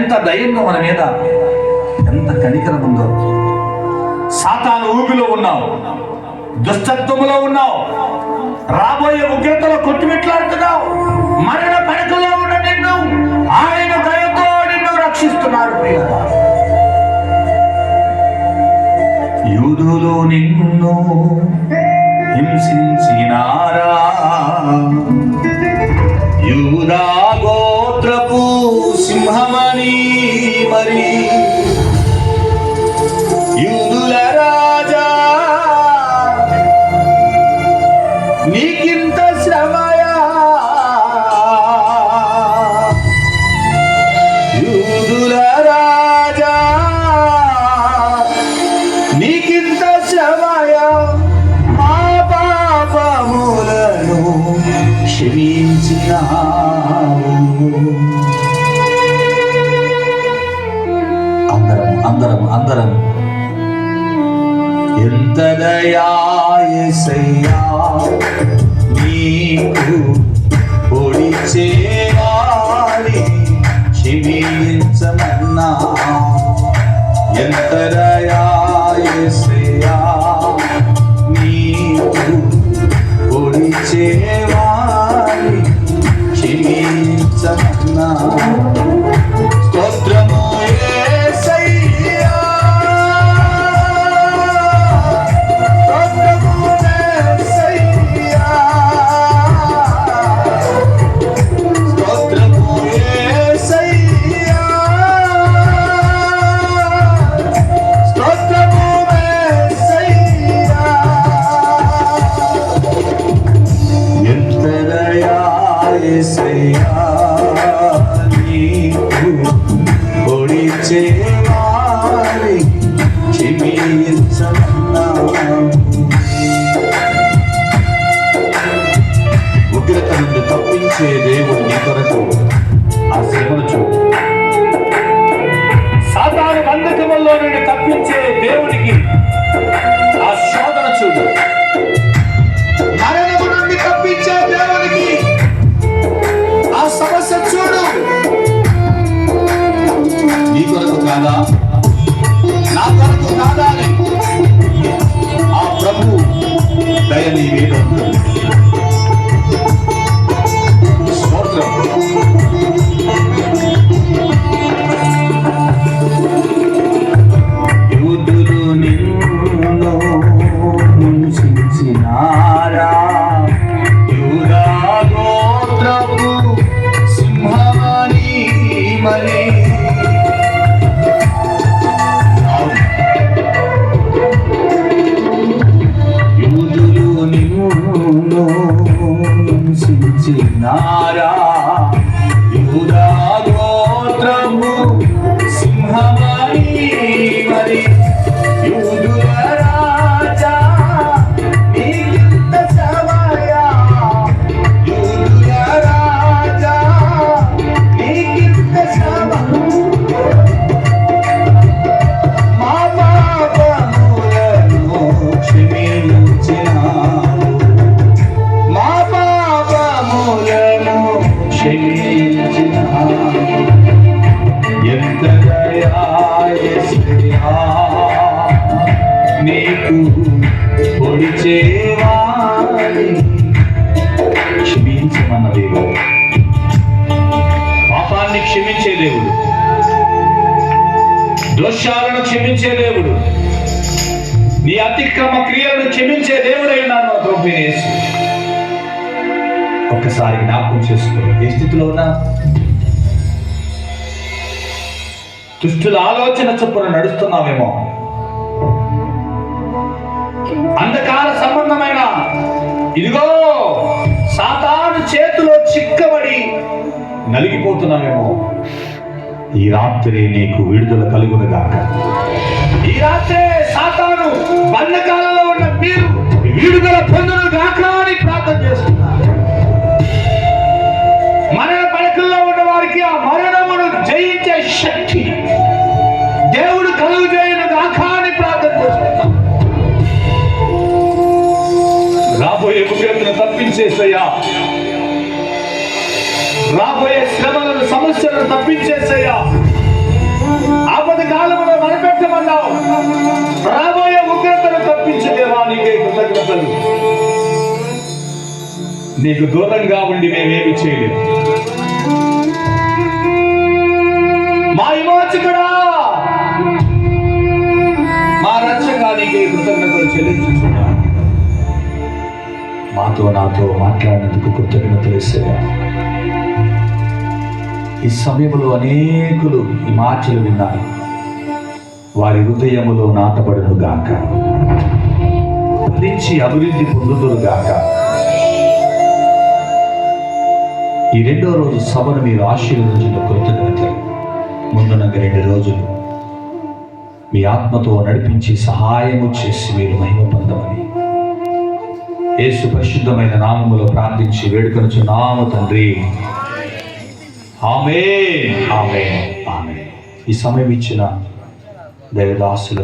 ఎంత దయంగా మన మీద ఎంత కనికరం ఉందో. సాతాను ఊపిలో ఉన్నావు దుష్టత్వములో ఉన్నావు రాబోయే ఉగ్రతలో కొట్టుమిట్లాడుతున్నావు మరణ పడకలో ఉన్న నిన్ను ఆయన దయతో నిన్ను రక్షిస్తున్నాడు యూదులు నిన్ను హింసించినా క్షమించినావు అందరం అందరం అందరం. ఎంత దయాసయ్యా నీకు పొడి చేయాలి క్షమించమన్నా. ఎంత దయాసయ్యా నీకు పొడి చేయాలి పొడిచేవారి క్షమించమన్నావు. ఉగ్రత నుండి తప్పించేదే పొడిచేవాడి క్షమించమన్న దేవుడు. పాపాన్ని క్షమించే దేవుడు. దోషాలను క్షమించే దేవుడు. నీ అతిక్రమ క్రియలను క్షమించే దేవుడైనా ప్రభు ఒక్కసారి జ్ఞాపకం చేసుకో. ఏ స్థితిలో ఉన్నా? దుష్టుల ఆలోచన చొప్పున నడుస్తున్నామేమో అంధకార సంబంధమైన. ఇదిగో సాతాను చేతిలో చిక్కబడి నలిగిపోతున్నామేమో ఈ రాత్రి నీకు విడుదల కలుగునుగాక ఈ రాత్రే సాతాను బంధకాలలో ఉన్న మీరు విడుదల పొందును గాక అని ప్రార్థన చేస్తున్నారు. మరణ పడకల్లో ఉన్న వారికి ఆ మరణమును జయించే శక్తి దేవుడు కలుగు చేయను గాక. రాబోయే తప్పించేసయ్యా. రాబోయే శ్రమలను సమస్యలను తప్పించేసయ్యా. ఆపద కాలంలో మనిపెట్టమన్నావు రాబోయే ఉగ్రతను తప్పించే దేవా నీకే కృతజ్ఞతలు. నీకు దూరంగా ఉండి మేమేమి చేయలేము. మా విమోచకుడా! మా రక్షగా నీకే కృతజ్ఞతలు చెల్లించుకున్నాను మాతో నాతో మాట్లాడినందుకు కృతజ్ఞతలు ఇస్తాయా ఈ సమయంలో అనేకులు ఈ మాటలు విన్నారు. వారి హృదయములో నాటబడును గాక. ఫలించి అభివృద్ధి పొందుదురు గాక. ఈ రెండో రోజు సభను మీరు ఆశీర్వదించిన కృతజ్ఞతలు. ముందునగ రెండు రోజులు మీ ఆత్మతో నడిపించి సహాయము చేసి మీరు మహిమ పొందమని యేసు పరిశుద్ధమైన నామములో ప్రార్థించి వేడుకొనుచు తండ్రి. ఆమె ఆమె ఆమె ఈ సమయం ఇచ్చిన దైవదాసులు